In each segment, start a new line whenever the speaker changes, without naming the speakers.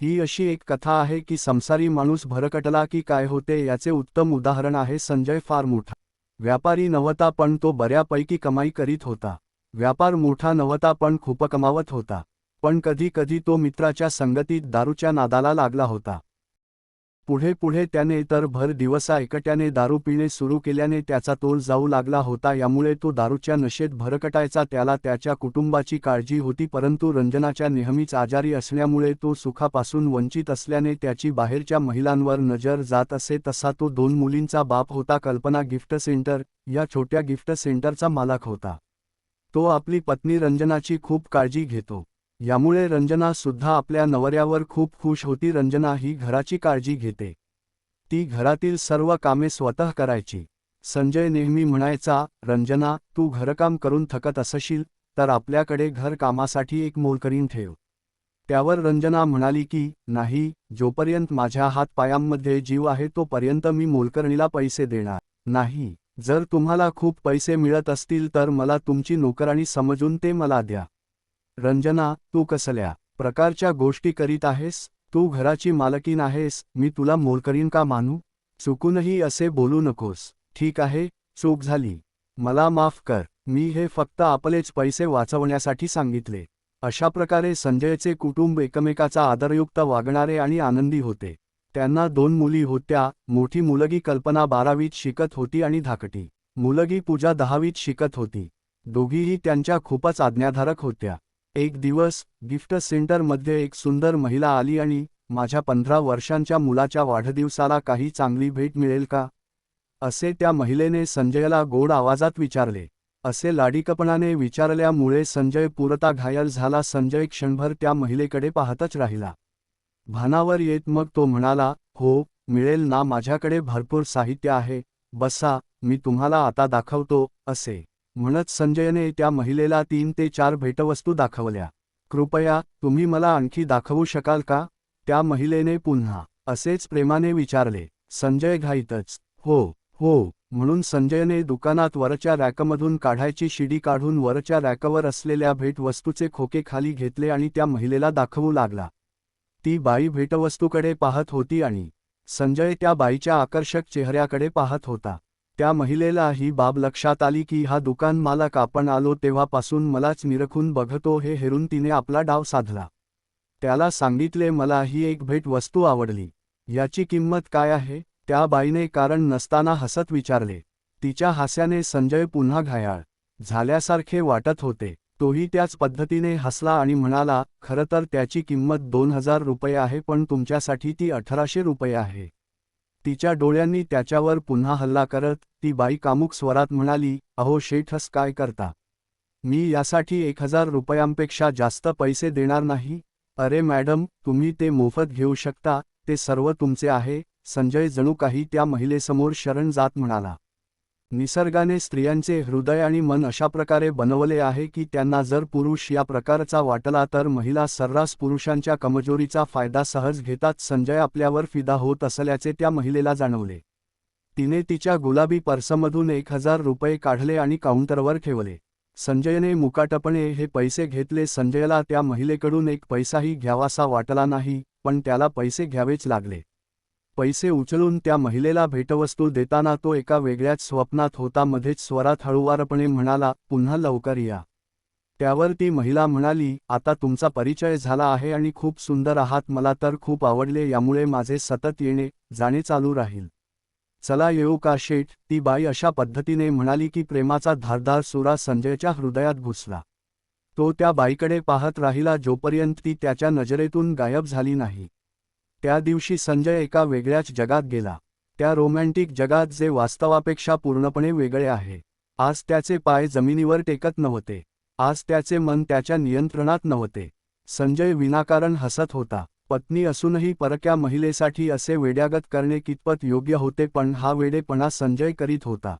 ही अशी एक कथा आहे की संसारी माणूस भरकटला की काय होते याचे उत्तम उदाहरण आहे संजय फार मोठा व्यापारी नव्हता पण तो बऱ्यापैकी कमाई करीत होता. व्यापार मोठा नव्हता पण खूप कमावत होता. पण कधी कधी तो मित्राच्या संगतीत दारूच्या नादाला लागला होता. पुढे पुढे त्याने तर भर दिवसा एकट्याने दारू पिणे सुरू केल्याने त्याचा तोल जाऊ लागला होता यामुळे तो दारूच्या नशेत भरकटायचा त्याला त्याच्या कुटुंबाची काळजी होती परंतु रंजनाच्या नेहमीच आजारी असल्यामुळे तो सुखापासून वंचित असल्याने त्याची बाहेरच्या महिलांवर नजर जात असे तसा तो दोन मुलींचा बाप होता कल्पना गिफ्ट सेंटर या छोट्या गिफ्ट सेंटरचा मालक होता. तो आपली पत्नी रंजनाची खूप काळजी घेतो. यामुळे रंजना सुद्धा आपल्या नवऱ्यावर खूप खुश होती. रंजना ही घराची काळजी घेते. ती घरातील सर्व कामे स्वतः करायची. संजय नेहमी म्हणायचा रंजना तू घरकाम करून थकत असशील तर आपल्याकडे घरकामासाठी एक मोलकरीण ठेव. त्यावर रंजना म्हणाली की नाही जोपर्यंत माझ्या हातपायांमध्ये जीव आहे तोपर्यंत मी मोलकरणीला पैसे देणार नाही. जर तुम्हाला खूप पैसे मिळत असतील तर मला तुमची नोकराणी समजून ते मला द्या. रंजना तू कसल्या प्रकारच्या गोष्टी करीत आहेस? तू घराची मालकीन आहेस मी तुला मोलकरीन का मानू? चुकूनही असे बोलू नकोस. ठीक आहे चूक झाली. मला माफ कर. मी हे फक्त आपलेच पैसे वाचवण्यासाठी सांगितले. अशा प्रकारे संजयचे कुटुंब एकमेकाचा आदरयुक्त वागणारे आणि आनंदी होते. त्यांना दोन मुली होत्या मोठी मुलगी कल्पना बारावीत शिकत होती आणि धाकटी. मुलगी पूजा दहावीत शिकत होती. दोघीही त्यांच्या खूपच आज्ञाधारक होत्या. एक दिवस गिफ्ट सेंटरमध्ये एक सुंदर महिला आली आणि माझ्या पंधरा वर्षांच्या मुलाच्या वाढदिवसाला काही चांगली भेट मिळेल का? असे त्या महिलेने संजयला गोड आवाजात विचारले. असे लाडीकपणाने विचारल्यामुळे संजय पुरता घायल झाला. संजय क्षणभर त्या महिलेकडे पाहतच राहिला. भानावर येत मग तो म्हणाला हो मिळेल ना माझ्याकडे भरपूर साहित्य आहे. बसा मी तुम्हाला आता दाखवतो असे. म्हणत संजयने त्या महिलेला तीन ते चार भेटवस्तू दाखवल्या. कृपया तुम्ही मला आणखी दाखवू शकाल का? त्या महिलेने पुन्हा असेच प्रेमाने विचारले. संजय घाईतच. हो हो म्हणून संजयने दुकानात वरच्या रॅकमधून काढायची शिडी काढून वरच्या रॅकवर असलेल्या भेटवस्तूचे खोके खाली घेतले आणि त्या महिलेला दाखवू लागला. ती बाई भेटवस्तूकडे पाहत होती आणि संजय त्या बाईच्या आकर्षक चेहऱ्याकडे पाहत होता. त्या महिलेला ही बाब लक्षात आली की हा दुकान मालक आपण आलो तेव्हापासून मलाच निरखून बघतो हे हेरून तिने आपला डाव साधला. त्याला सांगितले मला ही एक भेट वस्तू आवडली. याची किंमत काय आहे? त्या बाईने कारण नसताना हसत विचारले. तिच्या हास्याने संजय पुन्हा घायाळ. झाल्यासारखे वाटत होते. तोही त्याच पद्धतीने हसला आणि म्हणाला खरं तर त्याची किंमत दोन हजार रुपये आहे पण तुमच्यासाठी ती अठराशे रुपये आहे. तिच्या डोळ्यांनी त्याच्यावर पुन्हा हल्ला करत ती बाई कामुक स्वरात म्हणाली अहो शेठस काय करता? मी यासाठी एक हजार रुपयांपेक्षा जास्त पैसे देणार नाही. अरे मॅडम तुम्ही ते मोफत घेऊ शकता ते सर्व तुमचे आहे. संजय जणू काही त्या महिलेसमोर शरण जात म्हणाला. निसर्गाने स्त्रियांचे हृदय आणि मन अशा प्रकारे बनवले आहे की त्यांना जर पुरुष या प्रकारचा वाटला तर महिला सर्रास पुरुषांच्या कमजोरीचा फायदा सहज घेतात. संजय आपल्यावर फिदा होत असल्याचे त्या महिलेला जाणवले. तिने तिच्या गुलाबी पर्समधून एक हजार रुपये काढले आणि काउंटरवर ठेवले. संजयने मुकाटपणे हे पैसे घेतले. संजयला त्या महिलेकडून एक पैसाही घ्यावासा वाटला नाही पण त्याला पैसे घ्यावेच लागले. पैसे उचलून त्या महिलेला भेटवस्तू देताना तो एका वेगळ्याच स्वप्नात होता. मध्येच स्वरात हळुवारपणे म्हणाला पुन्हा लवकर या. त्यावर ती महिला म्हणाली आता तुमचा परिचय झाला आहे आणि खूप सुंदर आहात. मला तर खूप आवडले. यामुळे माझे सतत येणे जाणे चालू राहील. चला येऊ का शेठ? ती बाई अशा पद्धतीने म्हणाली की प्रेमाचा धारधार सुरा संजयच्या हृदयात घुसला. तो त्या बाईकडे पाहत राहिला जोपर्यंत ती त्याच्या नजरेतून गायब झाली नाही. त्या दिवशी संजय एका वेगळ्याच जगात गेला. त्या रोमॅन्टिक जगात जे वास्तवापेक्षा पूर्णपणे वेगळे आहे. आज त्याचे पाय जमिनीवर टेकत नव्हते. आज त्याचे मन त्याच्या नियंत्रणात नव्हते. संजय विनाकारण हसत होता. पत्नी असूनही परक्या महिलेसाठी असे वेड्यागत करणे कितपत योग्य होते पण हा वेडेपणा संजय करीत होता.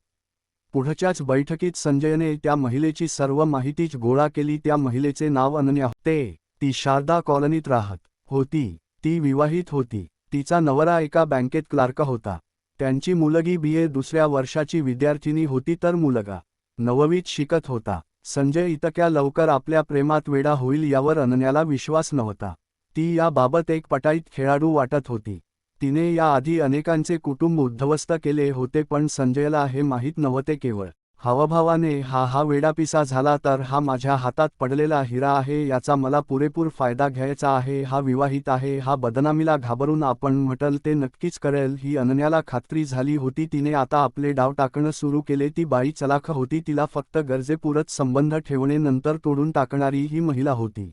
पुढच्याच बैठकीत संजयने त्या महिलेची सर्व माहितीच गोळा केली. त्या महिलेचे नाव अनन्या होते. ती शारदा कॉलनीत राहत होती. ती विवाहित होती. तिचा नवरा एका बँकेत क्लार्क होता. त्यांची मुलगी बी. ए. दुसऱ्या वर्षाची विद्यार्थिनी होती तर मुलगा नववीत शिकत होता. संजय इतक्या लवकर आपल्या प्रेमात वेडा होईल यावर अनन्याला विश्वास नव्हता. ती याबाबत एक पटाईत खेळाडू वाटत होती. तिने याआधी अनेकांचे कुटुंब उद्ध्वस्त केले होते पण संजयला हे माहीत नव्हते केवळ हावभावाने हा हा वेडापिसा झाला तर हा माझ्या हातात पडलेला हिरा आहे याचा मला पुरेपूर फायदा घ्यायचा आहे हा विवाहित आहे हा बदनामीला घाबरून आपण म्हटल ते नक्कीच करेल ही अनन्याला खात्री झाली होती तिने आता आपले डाव टाकणं सुरू केले ती बाई चलाख होती तिला फक्त गरजेपुरत संबंध ठेवणे नंतर तोडून टाकणारी ही महिला होती.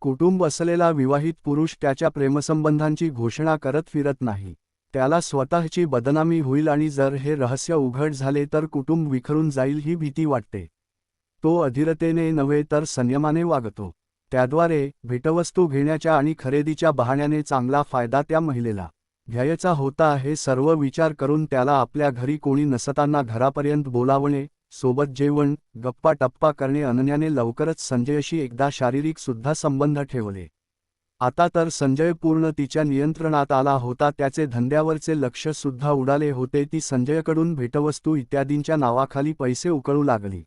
कुटुंब असलेला विवाहित पुरुष त्याच्या प्रेमसंबंधांची घोषणा करत फिरत नाही. त्याला स्वतःची बदनामी होईल आणि जर हे रहस्य उघड झाले तर कुटुंब विखरून जाईल ही भीती वाटते. तो अधीरतेने नव्हे तर संयमाने वागतो. त्याद्वारे भेटवस्तू घेण्याच्या आणि खरेदीच्या बहाण्याने चांगला फायदा त्या महिलेला घ्यायचा होता हे सर्व विचार करून त्याला आपल्या घरी कोणी नसताना घरापर्यंत बोलावणे सोबत जेवण गप्पा टप्पा करणे अनन्याने लवकरच संजयशी एकदा शारीरिक सुद्धा संबंध ठेवले. आता तर संजय पूर्ण तिच्या नियंत्रणात आला होता त्याचे धंद्यावरचे लक्ष सुद्धा उडाले होते ती संजयकडून भेटवस्तू इत्यादींच्या नावाखाली पैसे उकळू लागली.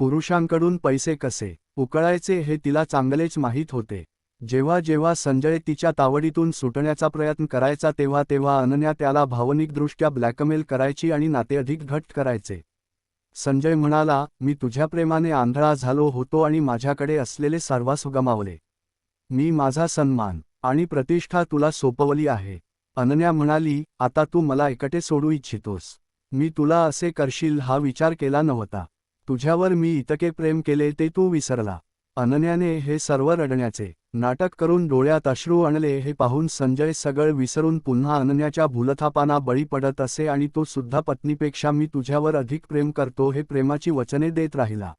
पुरुषांकडून पैसे कसे उकळायचे हे तिला चांगलेच माहीत होते. जेव्हा जेव्हा संजय तिच्या तावडीतून सुटण्याचा प्रयत्न करायचा तेव्हा तेव्हा अनन्या त्याला भावनिकदृष्ट्या ब्लॅकमेल करायची आणि नाते अधिक घट्ट करायचे. संजय म्हणाला मी तुझ्या प्रेमाने आंधळा झालो होतो आणि माझ्याकडे असलेले सर्वास गमावले मी माझा सन्मान आणि प्रतिष्ठा तुला सोपवली आहे. अनन्या म्हणाली आता तू मला एकटे सोडू इच्छितोस. मी तुला असे करशील हा विचार केला नव्हता. तुझ्यावर मी इतके प्रेम केले ते तू विसरला. अनन्याने हे सर्व रडण्याचे नाटक करून डोळ्यात अश्रू आणले हे पाहून संजय सगळ विसरून पुन्हा अनन्याच्या भूलथापाना बळी पडत असे आणि तो सुद्धा पत्नीपेक्षा मी तुझ्यावर अधिक प्रेम करतो हे प्रेमाची वचने देत राहिला.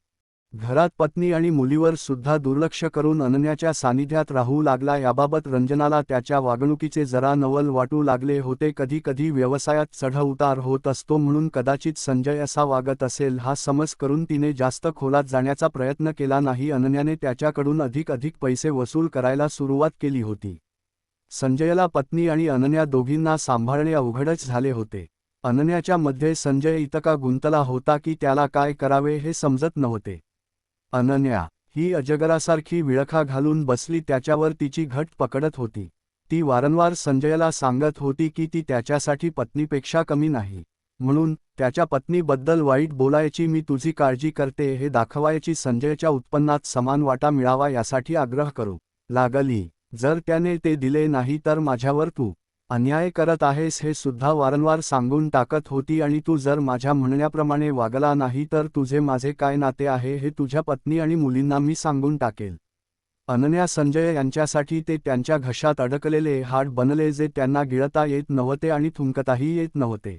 घरात पत्नी आणि मुलीवर सुद्धा दुर्लक्ष करून अनन्याच्या सानिध्यात राहू लागला. याबाबत रंजनाला त्याच्या वागणुकीचे जरा नवल वाटू लागले होते. कधी कधी व्यवसायात चढउतार होत असतो म्हणून कदाचित संजय असा वागत असेल. हा समज करून तिने जास्त खोलात जाण्याचा प्रयत्न केला नाही. अनन्याने त्याच्याकडून अधिक अधिक पैसे वसूल करायला सुरुवात केली होती. संजयला पत्नी आणि अनन्या दोघींना सांभाळणे अवघडच झाले होते. अनन्याच्या मध्ये संजय इतका गुंतला होता की त्याला काय करावे हे समजत नव्हते. अनन्या ही अजगरासारखी विळखा घालून बसली त्याच्यावर तिची घट पकडत होती. ती वारंवार संजयला सांगत होती की ती त्याच्यासाठी पत्नीपेक्षा कमी नाही. म्हणून त्याच्या पत्नीबद्दल वाईट बोलायची मी तुझी काळजी करते हे दाखवायची संजयच्या उत्पन्नात समान वाटा मिळावा यासाठी आग्रह करू. लागली. जर त्याने ते दिले नाही तर माझ्यावर तू अन्याय करत आहेस हे सुद्धा वारंवार सांगून टाकत होती आणि तू जर माझ्या म्हणण्याप्रमाणे वागला नाही तर तुझे माझे काय नाते आहे हे तुझ्या पत्नी आणि मुलींना मी सांगून टाकेल. अनन्या संजय यांच्यासाठी ते त्यांच्या घशात अडकलेले हाड बनले जे त्यांना गिळता येत नव्हते आणि थुंकताही येत नव्हते.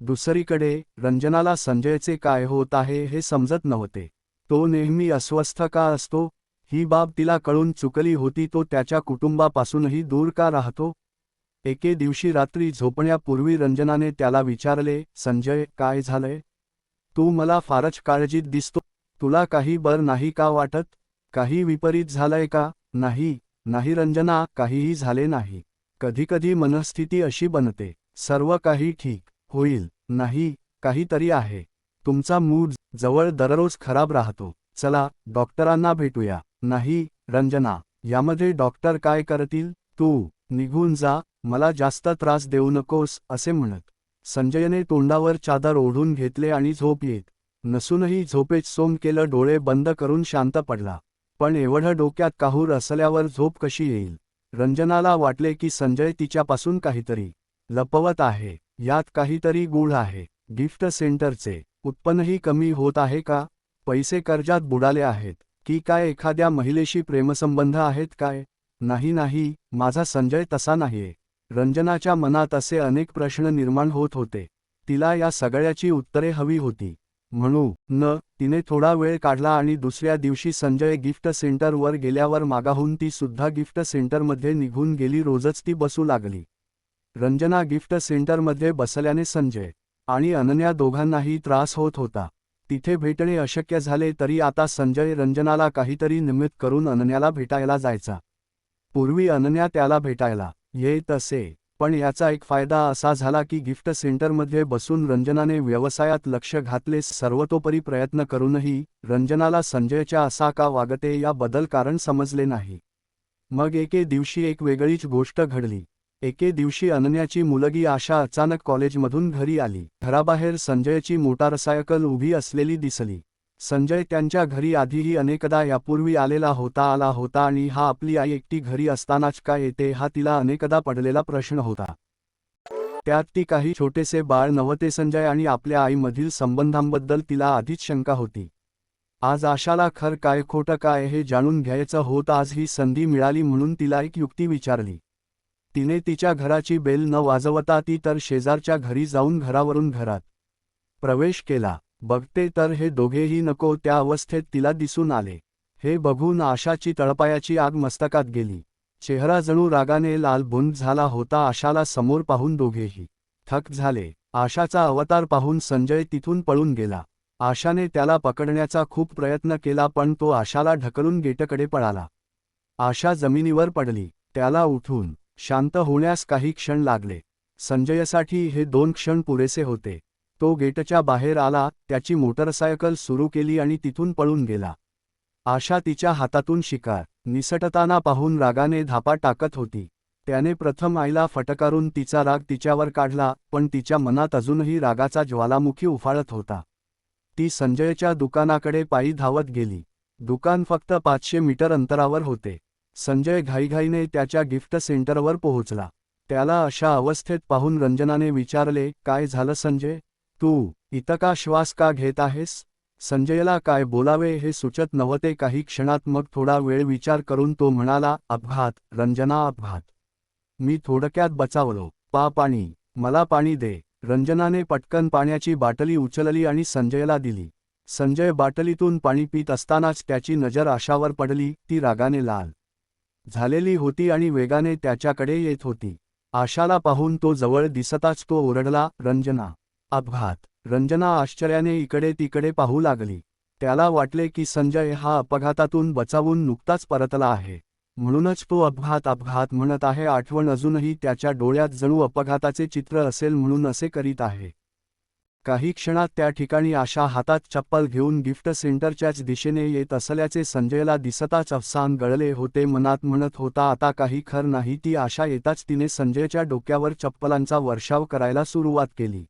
दुसरीकडे रंजनाला संजयचे काय होत आहे हे समजत नव्हते. तो नेहमी अस्वस्थ का असतो? ही बाब तिला कळून चुकली होती तो त्याच्या कुटुंबापासूनही दूर का राहतो? एके दिवशी रात्री झोपण्यापूर्वी रंजनाने त्याला विचारले संजय काय झालंय? तू मला फारच काळजीत दिसतो. तुला काही बर नाही का वाटत? काही विपरीत झालंय का? नाही नाही रंजना काहीही झाले नाही. कधीकधी मनस्थिती अशी बनते. सर्व काही ठीक होईल नाही काहीतरी आहे. तुमचा मूड जवळ दररोज खराब राहतो. चला डॉक्टरांना भेटूया. नाही रंजना यामध्ये डॉक्टर काय करतील? तू निघून जा. मला जास्त त्रास देऊ नकोस असे म्हणत संजयने तोंडावर चादर ओढून घेतले आणि झोप येत नसूनही झोपेत सोम केलं डोळे बंद करून शांत पडला. पण एवढं डोक्यात काहूर असल्यावर झोप कशी येईल? रंजनाला वाटले की संजय तिच्यापासून काहीतरी लपवत आहे यात काहीतरी गूढ आहे. गिफ्ट सेंटरचे उत्पन्नही कमी होत आहे का? पैसे कर्जात बुडाले आहेत की काय एखाद्या महिलेशी प्रेमसंबंध आहेत काय? नाही नाही माझा संजय तसा नाहीये. रंजनाच्या मनात असे अनेक प्रश्न निर्माण होत होते. तिला या सगळ्याची उत्तरे हवी होती. म्हणू न तिने थोडा वेळ काढला आणि दुसऱ्या दिवशी संजय गिफ्ट सेंटरवर गेल्यावर मागाहून ती सुद्धा गिफ्ट सेंटरमध्ये निघून गेली रोजच ती बसू लागली. रंजना गिफ्ट सेंटरमध्ये बसल्याने संजय आणि अनन्या दोघांनाही त्रास होत होता. तिथे भेटणे अशक्य झाले तरी आता संजय रंजनाला काहीतरी निमित्त करून अनन्याला भेटायला जायचा. पूर्वी अनन्या त्याला भेटायला येत असे. पण याचा एक फायदा असा झाला की गिफ्ट सेंटरमध्ये बसून रंजनाने व्यवसायात लक्ष घातले. सर्वतोपरी प्रयत्न करूनही रंजनाला संजयच्या असा का वागते याबद्दल कारण समजले नाही. मग एके दिवशी एक वेगळीच गोष्ट घडली. एके दिवशी अनन्याची मुलगी आशा अचानक कॉलेजमधून घरी आली. घराबाहेर संजयची मोटारसायकल उभी असलेली दिसली. संजय त्यांच्या घरी आधीही अनेकदा यापूर्वी आलेला होता आला होता आणि हा आपली आई एकटी घरी असतानाच का येते हा तिला अनेकदा पडलेला प्रश्न होता. त्यात ती काही छोटेसे बाळ नव्हते संजय आणि आपल्या आईमधील संबंधांबद्दल तिला आधीच शंका होती. आज आशाला खर काय खोटं काय हे जाणून घ्यायचं होत आज ही संधी मिळाली म्हणून तिला एक युक्ती विचारली. तिने तिच्या घराची बेल न वाजवता ती तर शेजारच्या घरी जाऊन घरावरून घरात प्रवेश केला. बघते तर हे दोघेही नको त्या अवस्थेत तिला दिसून आले. हे बघून आशाची तळपायाची आग मस्तकात गेली. चेहरा जणू रागाने लालभुंद झाला होता आशाला समोर पाहून दोघेही. थक झाले. आशाचा अवतार पाहून संजय तिथून पळून गेला. आशाने त्याला पकडण्याचा खूप प्रयत्न केला पण तो आशाला ढकलून गेटकडे पळाला. आशा जमिनीवर पडली. त्याला उठून शांत होण्यास काही क्षण लागले. संजयसाठी हे दोन क्षण पुरेसे होते. तो गेटच्या बाहेर आला त्याची मोटरसायकल सुरू केली आणि तिथून पळून गेला. आशा तिच्या हातातून शिकार निसटताना पाहून रागाने धापा टाकत होती. त्याने प्रथम आईला फटकारून तिचा राग तिच्यावर काढला पण तिच्या मनात अजूनही रागाचा ज्वालामुखी उफाळत होता. ती संजयच्या दुकानाकडे पायी धावत गेली. दुकान फक्त पाचशे मीटर अंतरावर होते. संजय घाईघाईने त्याच्या गिफ्ट सेंटरवर पोहोचला. त्याला अशा अवस्थेत पाहून रंजनाने विचारले काय झालं संजय? तू इतका श्वास का घेत आहेस? संजयला काय बोलावे हे सुचत नव्हते. काही क्षणात मग थोडा वेळ विचार करून तो म्हणाला अपघात रंजना अपघात. मी थोडक्यात बचावलो. पा पाणी. मला पाणी दे. रंजनाने पटकन पाण्याची बाटली उचलली आणि संजयला दिली. संजय बाटलीतून पाणी पित असतानाच त्याची नजर आशावर पडली. ती रागाने लाल झालेली होती आणि वेगाने त्याच्याकडे येत होती. आशाला पाहून तो जवळ दिसताच तो ओरडला रंजना अपघात. रंजना आश्चर्याने इकडे तिकडे पाहू लागली. त्याला वाटले की संजय हा अपघातातून बचावून नुकताच परतला आहे. म्हणूनच तो अपघात अपघात म्हणत आहे. आठवण अजूनही त्याच्या डोळ्यात जणू अपघाताचे चित्र असेल म्हणून असे करीत आहे. काही क्षणात त्या ठिकाणी आशा हातात चप्पल घेऊन गिफ्ट सेंटरच्याच दिशेने येत असल्याचे संजयला दिसताच अफसान गळले होते. मनात म्हणत होता आता काही खर नाही. ती आशा येताच तिने संजयच्या डोक्यावर चप्पलांचा वर्षाव करायला सुरुवात केली.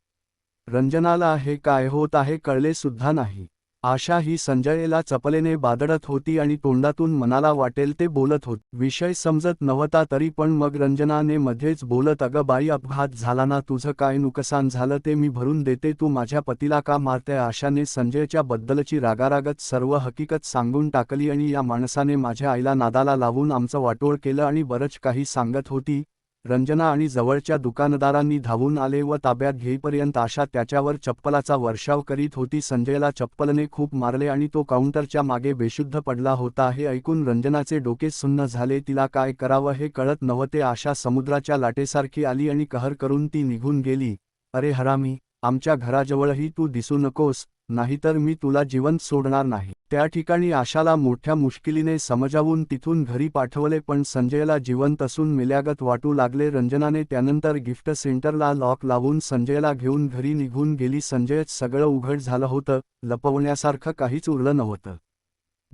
रंजनाला हे काय होत आहे कळले सुद्धा नाही. आशा ही संजयला चपलेने बादडत होती आणि तोंडातून मनाला वाटेल ते बोलत होत. विषय समजत नव्हता तरी पण मग रंजनाने मध्येच बोलत अगं बाई अपघात झाला ना तुझं काय नुकसान झालं ते मी भरून देते तू माझ्या पतीला का मारते? आशाने संजयच्या बद्दलची रागारागत सर्व हकीकत सांगून टाकली आणि या माणसाने माझ्या आईला नादाला लावून आमचं वाटोळ केलं आणि बरंच काही सांगत होती. रंजना आणि जवळच्या दुकानदारांनी धावून आले व ताब्यात घेईपर्यंत आशा त्याच्यावर चप्पलाचा वर्षाव करीत होती. संजयला चप्पलने खूप मारले आणि तो काउंटरच्या मागे बेशुद्ध पडला होता. हे ऐकून रंजनाचे डोके सुन्न झाले. तिला काय करावं हे कळत नव्हते. आशा समुद्राच्या लाटेसारखी आली आणि कहर करून ती निघून गेली. अरे हरामी आमच्या घराजवळही तू दिसू नकोस नाहीतर मी तुला जिवंत सोडणार नाही. त्या ठिकाणी आशाला मोठ्या मुश्किलीने समजावून तिथून घरी पाठवले पण संजयला जिवंत असून मिल्यागत वाटू लागले. रंजनाने त्यानंतर गिफ्ट सेंटरला लॉक लावून संजयला घेऊन घरी निघून गेली. संजयच सगळं उघड झालं होतं लपवण्यासारखं काहीच उरलं नव्हतं.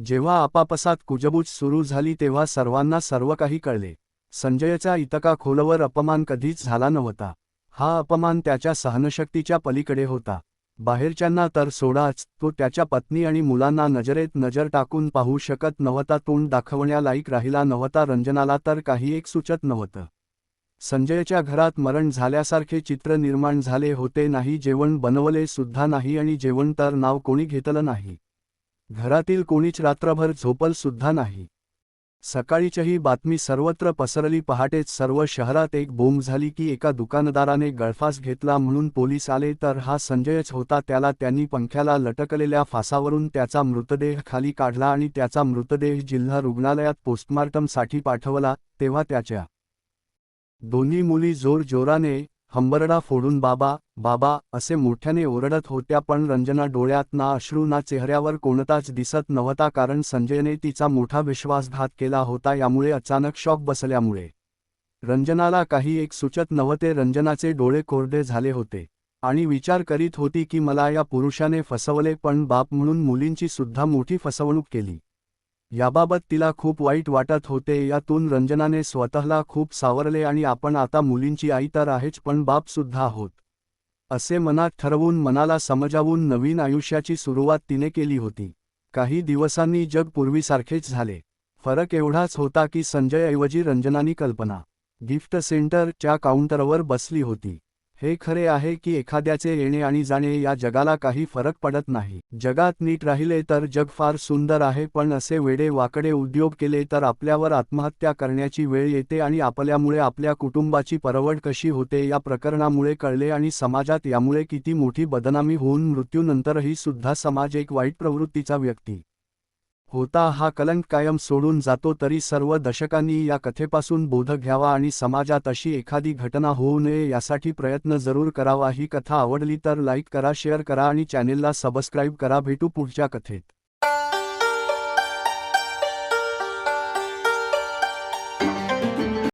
जेव्हा आपापसात कुजबूज सुरू झाली तेव्हा सर्वांना सर्व काही कळले. संजयचा इतका खोलवर अपमान कधीच झाला नव्हता. हा अपमान त्याच्या सहनशक्तीच्या पलीकडे होता. बाहेरच्यांना तर सोडाच तो त्याच्या पत्नी आणि मुलांना नजरेत नजर टाकून पाहू शकत नव्हता तोंड दाखवण्यालायक राहिला नव्हता रंजनाला तर काही एक सुचत नव्हतं. संजयच्या घरात मरण झाल्यासारखे चित्र निर्माण झाले होते नाही जेवण बनवले सुद्धा नाही आणि जेवण तर नाव कोणी घेतलं नाही. घरातील कोणीच रात्रभर झोपल सुद्धा नाही. सकाळीच्याही बातमी सर्वत्र पसरली पहाटेच सर्व शहरात एक बोंब झाली की एका दुकानदाराने गळफास घेतला म्हणून पोलीस आले तर हा संजयच होता त्याला त्यांनी पंख्याला लटकलेल्या फासावरून त्याचा मृतदेह खाली काढला आणि त्याचा मृतदेह जिल्हा रुग्णालयात पोस्टमार्टमसाठी पाठवला तेव्हा त्याच्या दोन्ही मुली जोर जोराने हंबरडा फोडून बाबा बाबा असे मोठ्याने ओरडत होत्या पण रंजना डोळ्यात ना अश्रू ना चेहऱ्यावर कोणताच दिसत नव्हता कारण संजयने तिचा मोठा विश्वासघात केला होता यामुळे अचानक शॉक बसल्यामुळे. रंजनाला काही एक सुचत नव्हते रंजनाचे डोळे कोरडे झाले होते आणि विचार करीत होती की मला या पुरुषाने फसवले पण बाप म्हणून मुलींची सुद्धा मोठी फसवणूक केली. याबाबत तिला खूप वाईट वाटत होते. यातून रंजनाने स्वतःला खूप सावरले आणि आपण आता मुलींची आई तर आहेच पण बापसुद्धा आहोत असे मनात ठरवून मनाला समजावून नवीन आयुष्याची सुरुवात तिने केली होती. काही दिवसांनी जग पूर्वीसारखेच झाले. फरक एवढाच होता की संजयऐवजी रंजनानी कल्पना गिफ्ट सेंटरच्या काउंटरवर बसली होती. हे खरे आहे की एखाद्याचे येणे आणि जाणे या जगाला काही फरक पडत नाही. जगात नीट राहिले तर जग फार सुंदर आहे पण असे वेडे वाकडे उद्योग केले तर आपल्यावर आत्महत्या करण्याची वेळ येते आणि आपल्यामुळे आपल्या कुटुंबाची परवड कशी होते या प्रकरणामुळे कळले आणि समाजात यामुळे किती मोठी बदनामी होऊन मृत्यूनंतरही सुद्धा समाज एक वाईट प्रवृत्तीचा व्यक्ती होता हा कलंक कायम सोडून जातो तरी सर्व दशकांनी या कथेपासून बोध घ्यावा आणि समाजात अशी एखादी घटना होऊ नये यासाठी प्रयत्न जरूर करावा. ही कथा आवडली तर लाईक करा शेअर करा आणि चॅनेलला सबस्क्राईब करा. भेटू पुढच्या कथेत.